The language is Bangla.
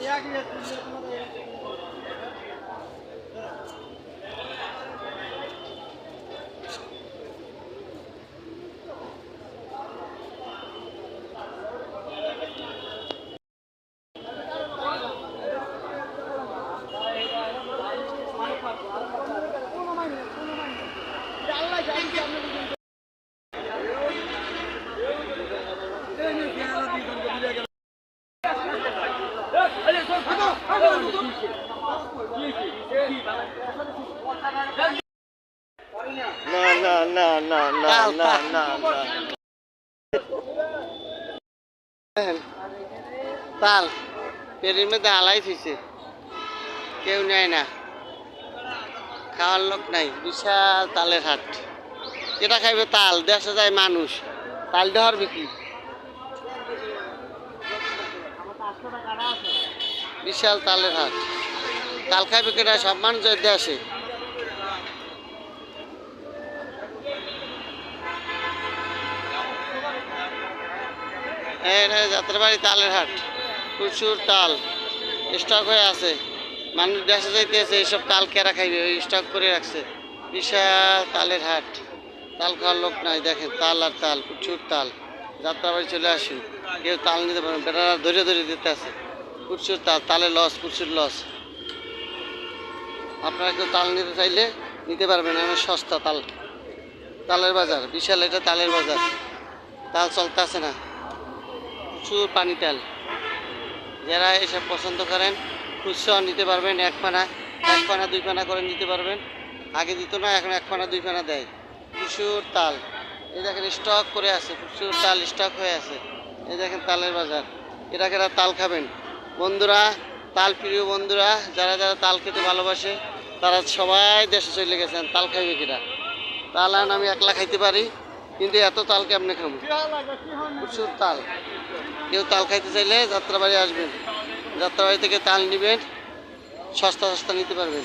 Yeah, I can get তাল পেরির মধ্যে আলাই থইছে। কেউ নেয় না। খাওয়ার লোক নাই বিশাল তালের হাট। এটা খাইবে তাল, দেশে যায় মানুষ, তাল দেওয়ার বিক্রি বিশাল তালের হাট। তাল খাইবে কেটা সব মানুষ দেশে। এটা যাত্রাবাড়ি তালের হাট। প্রচুর তাল, স্টক হয়ে আছে। মানুষ দেশে যাইতেছে, এইসব তাল কেরা খাইবে? ওই স্টক করে রাখছে। বিশাল তালের হাট। তাল খাওয়ার লোক নাই, দেখেন, তাল আর তাল, প্রচুর তাল। যাত্রাবাড়ি চলে আসুন কেউ তাল নিতে পারেন বেড়ারা ধরে ধরে দিতে আছে। প্রচুর তাল, তালে লস প্রচুর লস আপনারা কেউ তাল নিতে চাইলে নিতে পারবেন অনেক সস্তা তাল। তালের বাজার, বিশাল এটা তালের বাজার। তাল চলতেছে না। প্রচুর পানি তাল। যারা এসব পছন্দ করেন খুচরাও নিতে পারবেন এক পানা এক পানা, দুই পানা করে নিতে পারবেন। আগে দিত না, এখন এক পানা, দুই পানা দেয়। প্রচুর তাল। এই দেখেন স্টক করে আছে প্রচুর তাল স্টক হয়ে আছে। এই দেখেন তালের বাজার। এরা কেরা তাল খাবেন? বন্ধুরা, তাল প্রিয় বন্ধুরা, যারা যারা তাল খেতে ভালোবাসে, তারা সবাই দেশে চলে গেছেন। তাল খাইবে কিনা তাল আন আমি একলা খাইতে পারি, কিন্তু এত তাল কেমনে খাব? প্রচুর তাল। কেউ তাল খাইতে চাইলে যাত্রাবাড়ি আসবেন। যাত্রাবাড়ি থেকে তাল নেবেন, সস্তা সস্তা নিতে পারবেন।